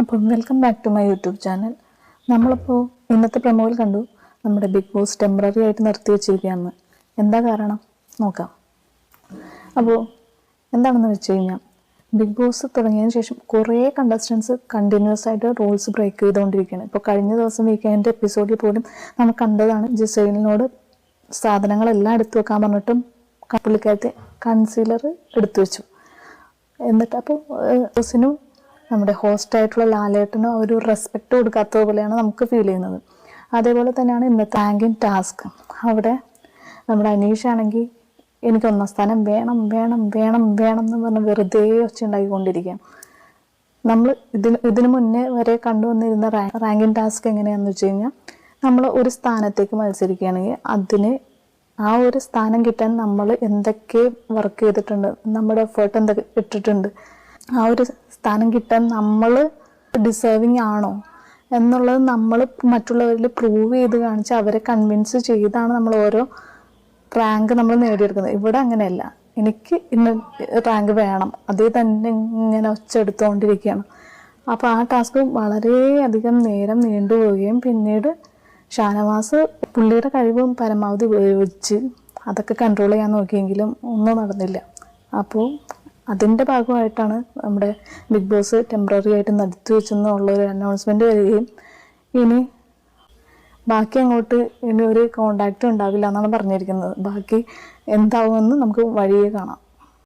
അപ്പം welcome back to my YouTube channel നമ്മളിപ്പോൾ ഇന്നത്തെ പ്രമോയിൽ കണ്ടു നമ്മുടെ ബിഗ് ബോസ് ടെമ്പററി ആയിട്ട് നിർത്തി വെച്ചിരിക്കുകയാണ്. എന്താ കാരണം? നോക്കാം. അപ്പോൾ എന്താണെന്ന് വെച്ച് കഴിഞ്ഞാൽ ബിഗ് ബോസ് തുടങ്ങിയതിന് ശേഷം കുറേ കണ്ടസ്റ്റൻസ് കണ്ടിന്യൂസ് ആയിട്ട് റൂൾസ് ബ്രേക്ക് ചെയ്തുകൊണ്ടിരിക്കുകയാണ്. ഇപ്പോൾ കഴിഞ്ഞ ദിവസം വീക്കെൻഡ് എപ്പിസോഡിൽ പോലും നമ്മൾ കണ്ടതാണ് ജിസൈലിനോട് സാധനങ്ങളെല്ലാം എടുത്തു വെക്കാൻ പറഞ്ഞിട്ടും പുള്ളിക്കാരത്തെ കൺസീലർ എടുത്തു വെച്ചു. എന്നിട്ട് അപ്പോൾ ബോസിനും നമ്മുടെ ഹോസ്റ്റ് ആയിട്ടുള്ള ലാലേട്ടനും ഒരു റെസ്പെക്റ്റ് കൊടുക്കാത്തത് പോലെയാണ് നമുക്ക് ഫീൽ ചെയ്യുന്നത്. അതേപോലെ തന്നെയാണ് ഇന്നത്തെ ആങ്കിൻ ടാസ്ക് അവിടെ നമ്മുടെ അനീഷ് ആണെങ്കിൽ എനിക്ക് ഒന്നാം സ്ഥാനം വേണം വേണം വേണം വേണം എന്ന് പറഞ്ഞ് വെറുതെ ഒച്ച ഉണ്ടാക്കിക്കൊണ്ടിരിക്കുകയാണ് നമ്മൾ ഇതിന് ഇതിനു മുന്നേ വരെ കണ്ടുവന്നിരുന്ന റാങ്ക് റാങ്കിൻ ടാസ്ക് എങ്ങനെയാണെന്ന് വെച്ച് കഴിഞ്ഞാൽ നമ്മൾ ഒരു സ്ഥാനത്തേക്ക് മത്സരിക്കുകയാണെങ്കിൽ അതിന് ആ ഒരു സ്ഥാനം കിട്ടാൻ നമ്മൾ എന്തൊക്കെ വർക്ക് ചെയ്തിട്ടുണ്ട് നമ്മുടെ എഫേർട്ട് എന്തൊക്കെ ഇട്ടിട്ടുണ്ട് ആ ഒരു സ്ഥാനം കിട്ടാൻ നമ്മൾ ഡിസേർവിങ് ആണോ എന്നുള്ളത് നമ്മൾ മറ്റുള്ളവരിൽ പ്രൂവ് ചെയ്ത് കാണിച്ച് അവരെ കൺവിൻസ് ചെയ്താണ് നമ്മൾ ഓരോ റാങ്ക് നമ്മൾ നേടിയെടുക്കുന്നത്. ഇവിടെ അങ്ങനെയല്ല. എനിക്ക് ഇന്ന റാങ്ക് വേണം. അതേ തന്നെ ഇങ്ങനെ ഒച്ചെടുത്തുകൊണ്ടിരിക്കുകയാണ് അപ്പോൾ ആ ടാസ്ക് വളരെയധികം നേരം നീണ്ടുപോവുകയും പിന്നീട് ഷാനവാസ് പുള്ളിയുടെ കഴിവും പരമാവധി ഉപയോഗിച്ച് അതൊക്കെ കൺട്രോൾ ചെയ്യാൻ നോക്കിയെങ്കിലും ഒന്നും നടന്നില്ല. അപ്പോൾ അതിന്റെ ഭാഗമായിട്ടാണ് നമ്മുടെ ബിഗ് ബോസ് ടെമ്പററി ആയിട്ട് നടത്തി വെച്ചെന്നുള്ള ഒരു അനൗൺസ്മെന്റ് വരികയും. ഇനി ബാക്കി അങ്ങോട്ട് ഇനി ഒരു കോണ്ടാക്റ്റ് ഉണ്ടാവില്ല എന്നാണ് പറഞ്ഞിരിക്കുന്നത്. ബാക്കി എന്താവുമെന്ന് നമുക്ക് വഴിയെ കാണാം.